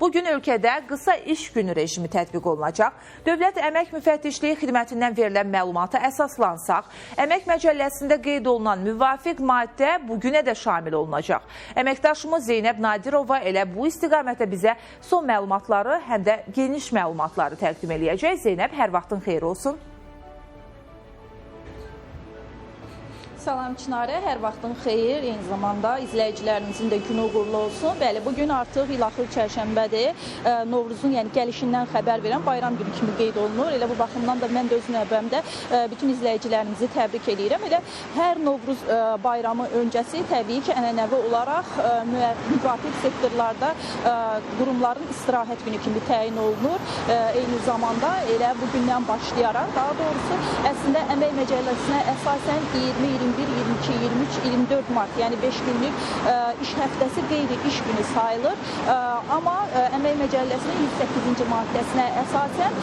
Bugün ölkədə qısa iş günü rejimi tətbiq olunacaq. Dövlət Əmək Müfəttişliyi xidmətindən verilən məlumata əsaslansaq, Əmək Məcəlləsində qeyd olunan müvafiq maddə bu günə də şamil olunacaq. Əməkdaşımız Zeynəb Nadirova elə bu istiqamətdə bizə son məlumatları, həm də geniş məlumatları təqdim eləyəcək. Zeynəb, hər vaxtın xeyir olsun. Salam Çinarə, hər vaxtın xeyir, eyni zamanda izləyicilərimizin də günü uğurlu olsun. Bəli, bu gün artıq il axır çərşənbədir. E, Novruzun, yəni gəlişindən xəbər verən bayram günü kimi qeyd olunur. Elə bu baxımdan da mən də öz növbəmdə e, bütün izləyicilərimizi təbrik edirəm. Elə hər Novruz e, bayramı öncəsi təbii ki, ənənəvi olaraq müvafiq sektorlarda qurumların istirahət günü kimi təyin olunur. Eyni zamanda elə bu gündən başlayaraq, daha doğrusu əslində əmək məcəlləsinə əsasən 20, 21, 22, 23, 24 mart, yəni 5 günlük ə, iş həftəsi qeyri-iş günü sayılır. Ə, amma ə, əmək məcəlləsinin 108-ci maddəsinə əsasən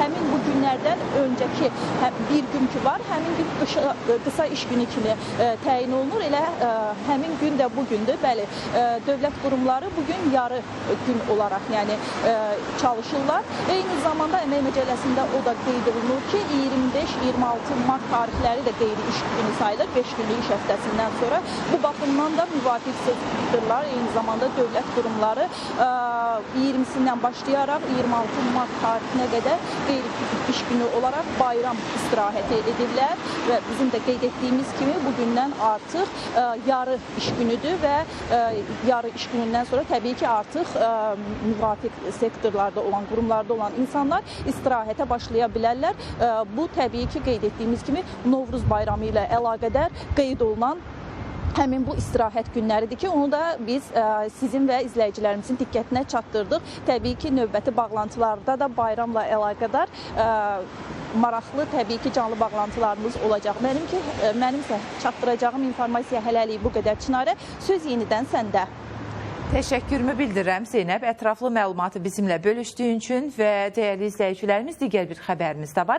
həmin bu günlərdən öncəki hə, bir gün ki var, həmin gün qışa, qısa iş günü kimi ə, təyin olunur. Elə ə, həmin gün də bu gündür. Bəli, dövlət qurumları bu gün yarı gün olaraq, yəni çalışırlar. Eyni zamanda əmək məcəlləsində o da qeyd olunur ki, 25-26 mart tarixləri də qeyri-iş günü sayılır 5 günlük iş həftəsindən sonra. Bu baxımdan da müvafiq sektorlar, eyni zamanda dövlət qurumları ə, 20-sindən başlayaraq 26 mart tarixinə qədər qeyri-iş günü olaraq bayram istirahəti edirlər və bizim də qeyd etdiyimiz kimi bu gündən artıq ə, yarı iş günüdür və ə, yarı iş günündən sonra təbii ki, artıq ə, müvafiq sektorlarda olan, qurumlarda olan insanlar istirahətə başlaya bilərlər. Bu təbii ki, qeyd etdiyimiz kimi Novruz bayramı ilə əlaqədar qeyd olunan həmin bu istirahət günləridir ki, onu da biz ə, sizin və izləyicilərimizin diqqətinə çatdırdıq. Təbii ki, növbəti bağlantılarda da bayramla əlaqədar ə, maraqlı təbii ki, canlı bağlantılarımız olacaq. Mənim ki, ə, mənimsə çatdıracağım informasiya hələlik bu qədər. Çinarə, söz yenidən səndə. Təşəkkürümü bildirirəm Zeynəb. Ətraflı məlumatı bizimlə bölüşdüyün üçün və dəyərli izləyicilərimiz digər bir xəbərimiz də var.